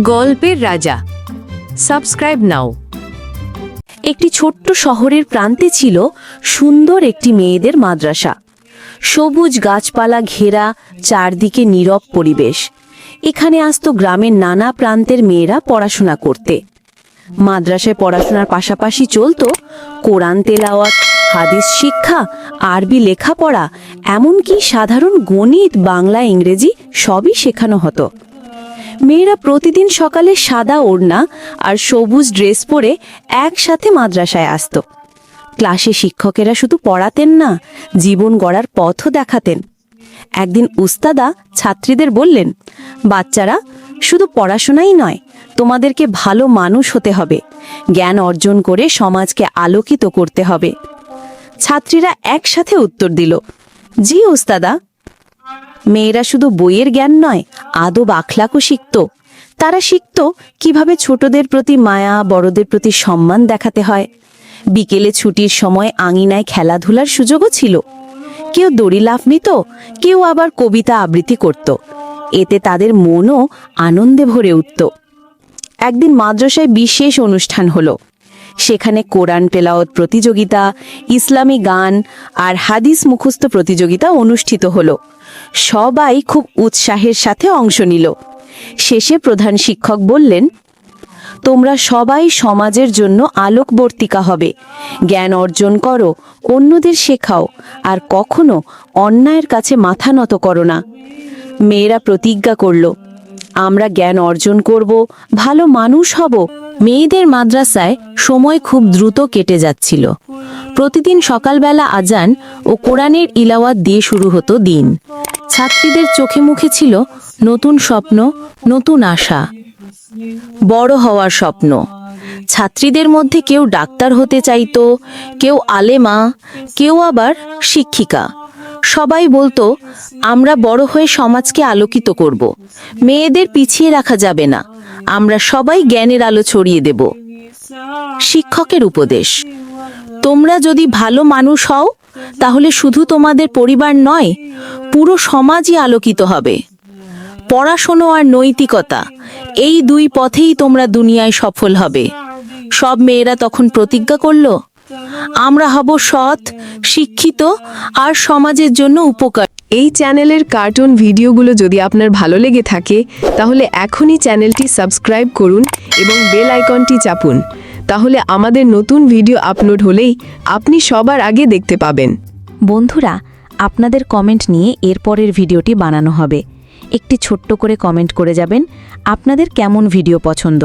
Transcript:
গল্পের রাজা। সাবস্ক্রাইব নাও একটি ছোট্ট শহরের প্রান্তে ছিল সুন্দর একটি মেয়েদের মাদ্রাসা। সবুজ গাছপালা ঘেরা, চারদিকে নীরব পরিবেশ। এখানে আসতো গ্রামের নানা প্রান্তের মেয়েরা পড়াশোনা করতে। মাদ্রাসায় পড়াশোনার পাশাপাশি চলতো কোরআন তেলাওয়াত, হাদিস শিক্ষা, আরবি লেখাপড়া, এমনকি সাধারণ গণিত, বাংলা, ইংরেজি সবই শেখানো হতো। মেয়েরা প্রতিদিন সকালে সাদা ওড়না আর সবুজ ড্রেস পরে একসাথে মাদ্রাসায় আসতো। ক্লাসে শিক্ষকেরা শুধু পড়াতেন না, জীবন গড়ার পথও দেখাতেন। একদিন উস্তাদা ছাত্রীদের বললেন, বাচ্চারা, শুধু পড়াশোনাই নয়, তোমাদেরকে ভালো মানুষ হতে হবে। জ্ঞান অর্জন করে সমাজকে আলোকিত করতে হবে। ছাত্রীরা একসাথে উত্তর দিল, জি উস্তাদা মেয়েরা শুধু বইয়ের জ্ঞান নয়, আদব আখলাকও শিখত। তারা শিখত কীভাবে ছোটদের প্রতি মায়া, বড়দের প্রতি সম্মান দেখাতে হয়। বিকেলে ছুটির সময় আঙিনায় খেলাধুলার সুযোগও ছিল। কেউ দড়ি লাফ নিত, কেউ আবার কবিতা আবৃত্তি করত। এতে তাদের মনও আনন্দে ভরে উঠত। একদিন মাদ্রাসায় বিশেষ অনুষ্ঠান হলো। সেখানে কোরআন তেলাওয়াত প্রতিযোগিতা, ইসলামী গান আর হাদিস মুখস্থ প্রতিযোগিতা অনুষ্ঠিত হলো। সবাই খুব উৎসাহের সাথে অংশ নিল। শেষে প্রধান শিক্ষক বললেন, তোমরা সবাই সমাজের জন্য আলোকবর্তিকা হবে। জ্ঞান অর্জন করো, অন্যদের শেখাও, আর কখনো অন্যায়ের কাছে মাথা নত করো না। মেয়েরা প্রতিজ্ঞা করল, আমরা জ্ঞান অর্জন করব, ভালো মানুষ হব মেয়েদের মাদ্রাসায় সময় খুব দ্রুত কেটে যাচ্ছিল। প্রতিদিন সকালবেলা আজান ও কোরআনের ইলাওয়াত দিয়ে শুরু হতো দিন। ছাত্রীদের চোখে মুখে ছিল নতুন স্বপ্ন, নতুন আশা। বড় হওয়ার স্বপ্ন। ছাত্রীদের মধ্যে কেউ ডাক্তার হতে চাইতো, কেউ আলেমা, কেউ আবার শিক্ষিকা। সবাই বলতো, আমরা বড় হয়ে সমাজকে আলোকিত করব। মেয়েদের পিছিয়ে রাখা যাবে না। আমরা সবাই জ্ঞানের আলো ছড়িয়ে দেব। শিক্ষকের উপদেশ, তোমরা যদি ভালো মানুষ হও, তাহলে শুধু তোমাদের পরিবার নয়, পুরো সমাজই আলোকিত হবে। পড়াশোনা আর নৈতিকতা, এই দুই পথেই তোমরা দুনিয়ায় সফল হবে। সব মেয়েরা তখন প্রতিজ্ঞা করল, আমরা হব সৎ, শিক্ষিত আর সমাজের জন্য উপকার। এই চ্যানেলের কার্টুন ভিডিওগুলো যদি আপনার ভালো লেগে থাকে, তাহলে এখনই চ্যানেলটি সাবস্ক্রাইব করুন এবং বেল আইকনটি চাপুন। তাহলে আমাদের নতুন ভিডিও আপলোড হলেই আপনি সবার আগে দেখতে পাবেন। বন্ধুরা, আপনাদের কমেন্ট নিয়ে এরপরের ভিডিওটি বানানো হবে। একটি ছোট্ট করে কমেন্ট করে যাবেন, আপনাদের কেমন ভিডিও পছন্দ?